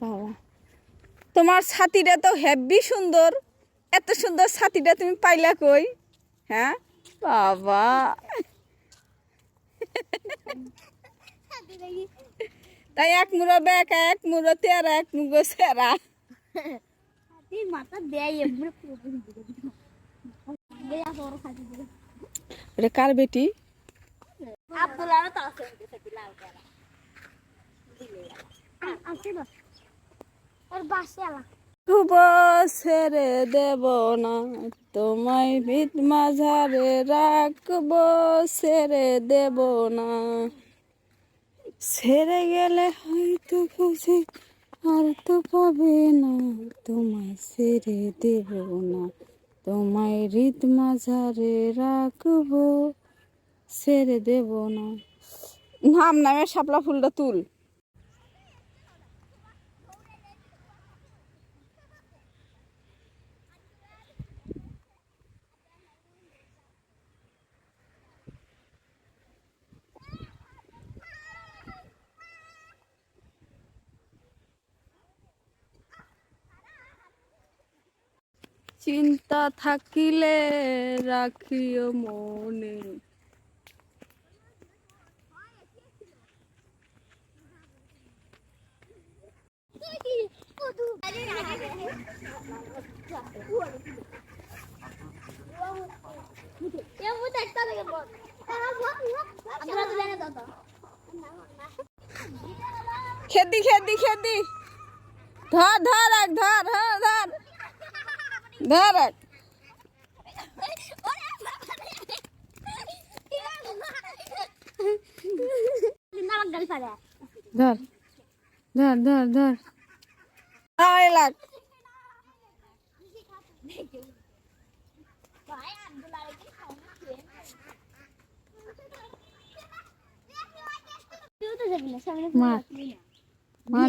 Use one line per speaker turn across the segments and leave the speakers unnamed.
বাবা। তোমার ছাতিটা তো হেভি সুন্দর। এত সুন্দর ছাতিটা তুমি পাইলা কই? হ্যাঁ? বাবা। তাই এক মুড়ো বেকা এক মুড়ো তেরা, এক মুড়ো সেরা। এটা কার বেটি?
লাল কালা আছে না
খুব ছেড়ে দেব না, তোমায় ভিত মাঝারে রাখব ছেড়ে দেব না। ছেড়ে গেলে হয়তো খুশি, আর তো পাবে না। তোমায় ছেড়ে দেব না, তোমায় রীত মাঝারে রাখব ছেড়ে দেব না। নাম নামে শাপলা ফুলটা তুল। চিন্তা থাকিলে রাখিও মনে। খেদি খেদি খেদি। ধর ধর ধর ধর ধর। এক ধর ধর ধর ধর। আয় লাগ। মার। মার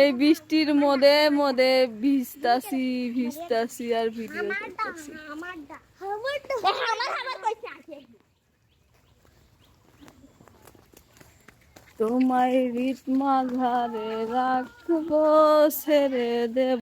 এই বৃষ্টির মধ্যে মধ্যে ভিজতাছি ভিজতাছি আর ভিডিও করতেছি। তোমায় রিত মাঝারে রাখব, ছেড়ে দেব